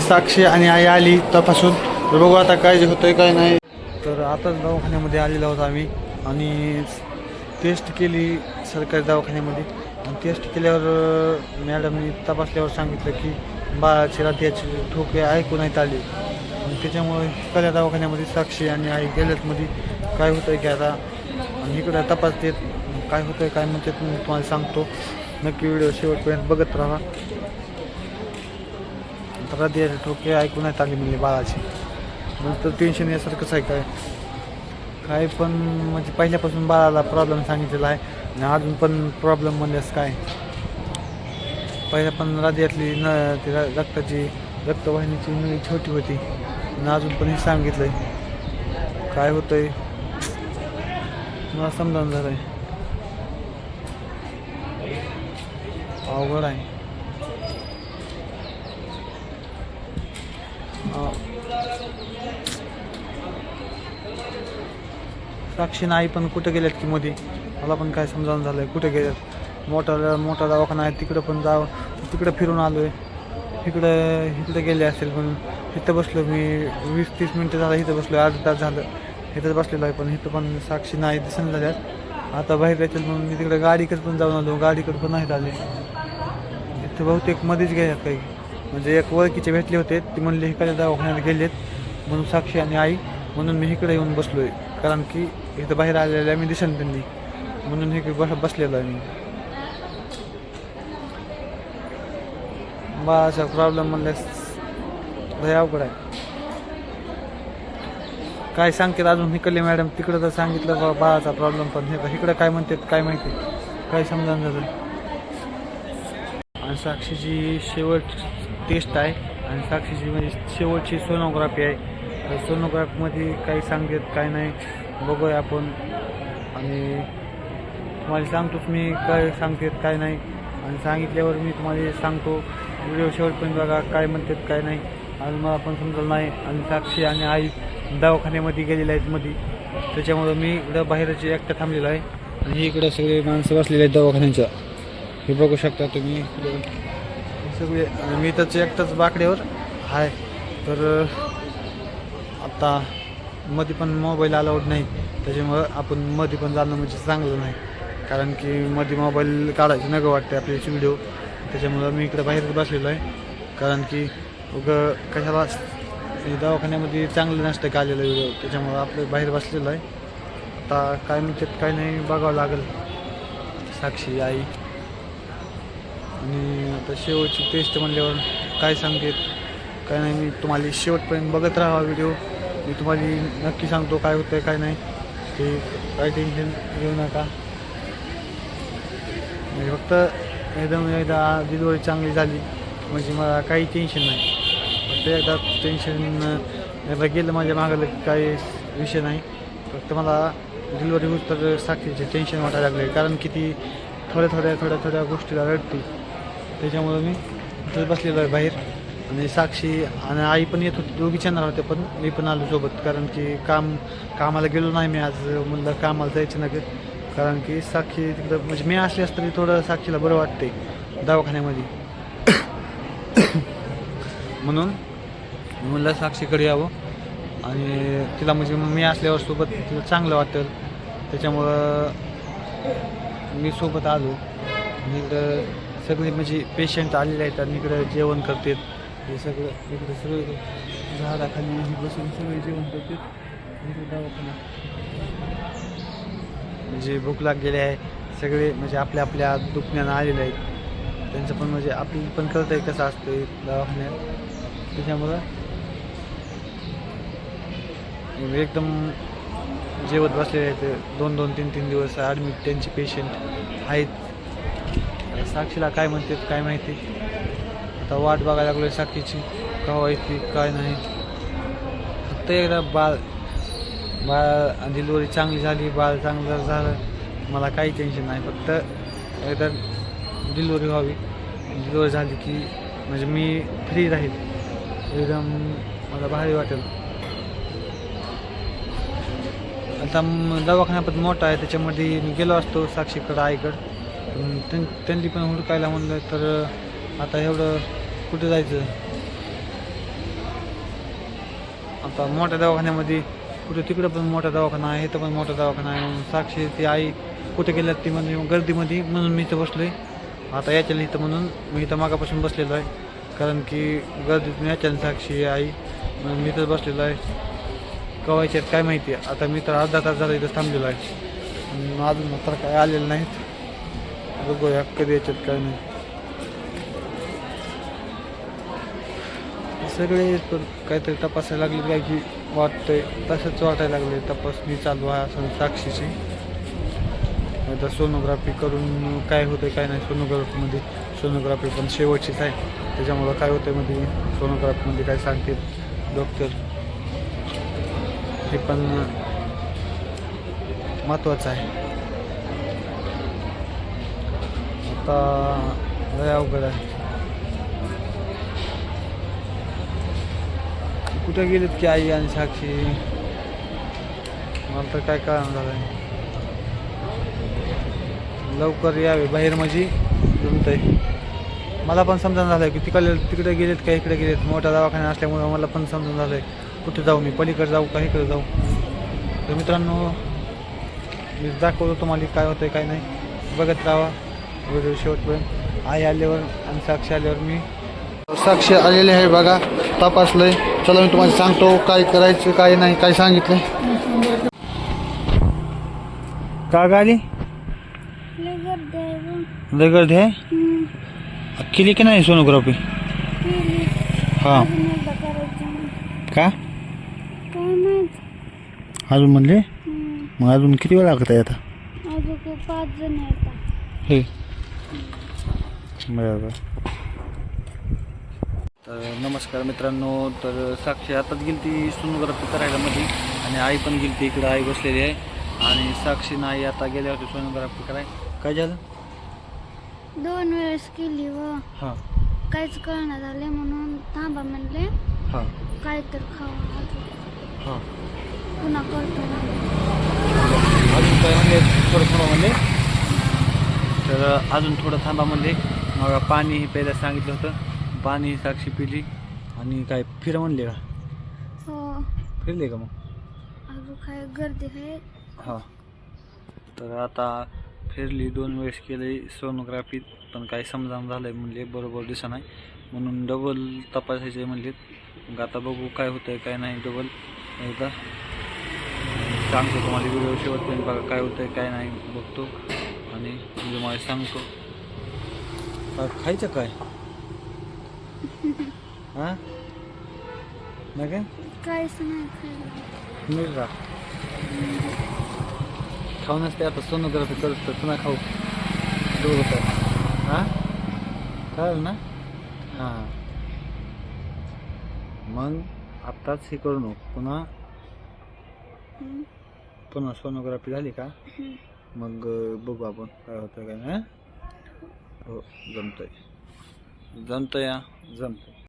साक्षी आणि आई आली तपासून. तर बघू आता काय जे होतंय काय नाही. तर आताच दवाखान्यामध्ये आलेलो आहोत आम्ही. आणि टेस्ट केली सरकारी दवाखान्यामध्ये. आणि टेस्ट केल्यावर मॅडमनी तपासल्यावर सांगितलं की बाळाची रात्याची ठोके ऐकून आहेत आले. आणि त्याच्यामुळे कल्या दवाखान्यामध्ये साक्षी आणि आई गेल्यात काय होतं आहे की आता? आणि इकडं तपासतेत काय होतं आहे काय म्हणतात मी तुम्हाला सांगतो. नक्की व्हिडिओ शेवटपर्यंत बघत राहा. आता ठोके ऐकून नाहीत आले म्हणजे बाळाची. नंतर टेन्शन यासारखंच आहे काय? काय पण म्हणजे पहिल्यापासून बाळाला प्रॉब्लेम सांगितलेला आहे. आणि अजून पण प्रॉब्लेम म्हणल्यास काय? पहिल्या पण हृदयातली न ती रक्ताची रक्तवाहिनीची नळी छोटी होती. आणि अजून पण हे सांगितलंय. काय होतंय? मला समजावून झालंय. अवघड आहे अं, साक्षी नाही पण कुठं गेल्यात की मध्ये मला पण काय समजावून झालंय कुठं गेल्यात मोठा मोठा दवाखाना आहे तिकडं पण जाव तिकडं फिरून आलो आहे इकडं इकडं गेले असेल पण इथं बसलो मी वीस तीस मिनटं झालं इथं बसलो अर्धा तास झालं. इथंच बसलेलो आहे पण इथं पण साक्षी नाही दिसून झाल्यात आता बाहेर येतील म्हणून मी तिकडे गाडीकडे पण जाऊन आलो गाडीकडे पण नाहीत आले. इथं बहुतेक मध्येच गेल्यात काही. म्हणजे एक ओळखीचे भेटले होते ती म्हणले इकडे दवाखान्यात गेलेत. म्हणून साक्षी आणि आई म्हणून मी इकडे येऊन बसलो आहे कारण की इथं बाहेर आलेल्या मी दिसेन त्यांनी. म्हणून हे बस बसलेलो आहे मी. बाळाचा प्रॉब्लेम म्हणल्यास अवघड आहे. काय सांगतात अजून इकडले मॅडम तिकडं तर सांगितलं बा बाळाचा प्रॉब्लेम पण हे इकडं काय म्हणतात काय माहिती? काय समजा झालं आणि साक्षीची शेवट टेस्ट आहे. आणि साक्षीची म्हणजे शेवटची सोनोग्राफी आहे. सोनोग्राफमध्ये काही सांगतात काय नाही. बघूया आपण. आणि तुम्हाला सांगतोच मी काय सांगतात काय नाही. आणि सांगितल्यावर मी तुम्हाला सांगतो. व्हिडिओ शेवटपर्यंत बघा काय म्हणतात काय नाही. आणि मला पण समजलं नाही. आणि साक्षी आणि आई दवाखान्यामध्ये गेलेले आहेत मध्ये त्याच्यामुळं मी इकडं बाहेरचे एकटं थांबलेलो आहे. आणि इकडं सगळे माणसं बसलेले आहेत दवाखान्याच्या. हे बघू शकता तुम्ही. हे सगळे आणि मी त्याचं एकटाच बाकड्यावर आहे. तर आता मध्ये पण मोबाईल अलाउड नाही. त्याच्यामुळं आपण मध्ये पण जाणं म्हणजे चांगलं नाही. कारण की मध्ये मोबाईल काढायचे नको वाटते आपल्याची व्हिडिओ त्याच्यामुळं मी इकडे बाहेरच बसलेलो आहे. कारण की उग कशाला हे दवाखान्यामध्ये चांगलं नसतं का आलेलं व्हिडिओ त्याच्यामुळं आपलं बाहेर बसलेलं आहे. आता काय म्हणतात काय नाही बघावं लागेल. साक्षी आई. आणि आता शेवटची टेस्ट म्हणल्यावर काय सांगते काय नाही मी तुम्हाला शेवटपर्यंत बघत राहा व्हिडिओ मी तुम्हाला नक्की सांगतो काय होतं काय नाही. ते काय टेन्शन घेऊ नका. म्हणजे फक्त एकदम एकदा डिलिव्हरी चांगली झाली म्हणजे मला काही टेन्शन नाही. फक्त एकदा टेन्शन एकदा गेलं माझ्या मागायला काही विषय नाही. फक्त मला डिलिव्हरी होत तर साक्षीचे टेन्शन वाटायला लागले कारण की ती थोड्या थोड्या थोड्या थोड्या गोष्टीला रडते. त्याच्यामुळं मी बसलेलो आहे बाहेर. आणि साक्षी आणि आई पण येत होती दोघी येणार होते पण मी पण आलो सोबत कारण की काम कामाला गेलो नाही मी आज म्हणलं कामाला जायचं नाही कारण की साक्षी तिकडं म्हणजे मी असल्यास तरी थोडं साक्षीला बरं वाटते दवाखान्यामध्ये. म्हणून म्हणलं साक्षीकडे यावं आणि तिला म्हणजे मी असल्यावर सोबत तिला चांगलं वाटेल त्याच्यामुळं मी सोबत आलो. आणि इकडं सगळे म्हणजे पेशंट आलेले आहेत आणि इकडं जेवण करतात. हे सगळं इकडे सगळं झाडाखाली ही बसून सगळे जेवण म्हणतो इकडे दवाखाना. म्हणजे भूक लागलेली आहे सगळे म्हणजे आपल्या आपल्या दुखण्यानं आलेले आहेत. त्यांचं पण म्हणजे आपल्याला पण कळतं आहे कसं असतं दवाखान्यात. त्याच्यामुळं एकदम जेवत बसलेले आहेत. दोन दोन तीन तीन दिवस ॲडमिट त्यांचे पेशंट आहेत. साक्षीला काय म्हणतात काय माहिती? आता वाट बघायला लागलो साक्षीची केव्हा येते काय नाही. फक्त एकदा बाळ बाळ डिलिव्हरी चांगली झाली बाळ चांगलं झालं मला काही टेन्शन नाही. फक्त एकदा डिलिव्हरी व्हावी. डिलिव्हरी झाली की म्हणजे मी फ्री राहील. एकदम मला भारी वाटेल. आता दवाखाना पण मोठा आहे त्याच्यामध्ये मी गेलो असतो साक्षीकडं आईकडं. त्यां त्यांनी पण हुडकायला म्हणलं तर आता एवढं कुठं जायचं? आता मोठ्या दवाखान्यामध्ये कुठे तिकडं पण मोठा दवाखाना आहे इथं पण मोठा दवाखाना आहे म्हणून साक्षी ती आई कुठे गेल्यात ती म्हणजे गर्दीमध्ये म्हणून मी इथं बसलो आहे आता याच्याला इथं म्हणून मी इथं मागापासून बसलेलो आहे. कारण की गर्दीतून याच्यानं साक्षी आई म्हणून मी इथंच बसलेलो आहे. कवायच्यात काय माहिती? आहे आता मी तर अर्धा तास झाला इथं थांबलेलो आहे. अजून तर काय आलेलं नाहीत. बघूया कधी याच्यात काय नाही. सगळे काहीतरी तपासायला लागले काय की वाटतंय तसंच वाटायला लागले. तपासणी चालू आहे असं साक्षीची. आता सोनोग्राफी करून काय होतं काय नाही सोनोग्राफीमध्ये सोनोग्राफी पण शेवटचीच आहे. त्याच्यामुळं काय होतं मध्ये? सोनोग्राफीमध्ये काय सांगतील डॉक्टर हे पण महत्त्वाचं आहे. आता लय अवघड आहे. कुठे गेलेत की आई आणि साक्षी? मला तर काय कळणार झालं लवकर यावे बाहेर माझी. जमत आहे मला पण समजून झालं की तिकडे तिकडे गेलेत का इकडे गेलेत? मोठा दवाखाना असल्यामुळं मला पण समजून झालं कुठे जाऊ मी? पलीकडे जाऊ का इकडे जाऊ? तर मित्रांनो मी दाखवतो तुम्हाला काय होतंय काय नाही. बघत राहा. व्हिडिओ शेवटपर्यंत आई आल्यावर आणि साक्षी आल्यावर मी साक्षी आलेले आहे बघा तपासलंय चला मी तुम्हाला सांगतो काय करायचं काय नाही काय सांगितलंय का गाली लय गर्दी आहे. केली की नाही सोनोग्राफी. हा. का अजून म्हणले. मग अजून किती वेळ लागत आहे आता पाच जण हे बरोबर तर नमस्कार मित्रांनो तर साक्षी आताच गेली ती सोनोग्राफी करायला मध्ये आणि आई पण गेली ती इकडं आई बसलेली आहे. आणि साक्षी आई आता गेल्या होती सोनोग्राफी कराय काय झालं? दोन वेळेस केली व. हां. काहीच कळणार झाले म्हणून थांबा म्हणले. हां. काय तर खावा हां. पुन्हा करतो. अजून काय म्हणले? थोडं थोडं म्हणले. तर अजून थोडं थांबा म्हणले. मग पाणी हे पहिलं सांगितलं होतं. पाणी साक्षी पिली आणि काय फिर म्हणले का? हो. फिरले का मग? अजून काय गर्दी आहे? हां. तर आता फिरली दोन वेळेस केली सोनोग्राफी पण काही समजावून झालं आहे म्हणले बरोबर दिसा नाही. म्हणून डबल तपासायचे म्हणले. मग आता बघू काय होतं आहे काय नाही डबल एकदा सांगतो तुम्हाला व्हिडिओ शेवटपर्यंत बघा काय होतं आहे काय नाही बघतो. आणि मी तुम्हाला सांगतो. काय खायचं काय? हां? नाही काय काहीच नाही खायला मीठ राख खाऊनच ते आता सोनोग्राफी करत तर पुन्हा खाऊ. दोघं तर हां? कळलं ना? हां. मग आत्ताच हे करू नको. पुन्हा हम्म. पुन्हा सोनोग्राफी झाली का. मग अं, बघू आपण काय होतं काय नाही हो? जमतंय. जमतंय.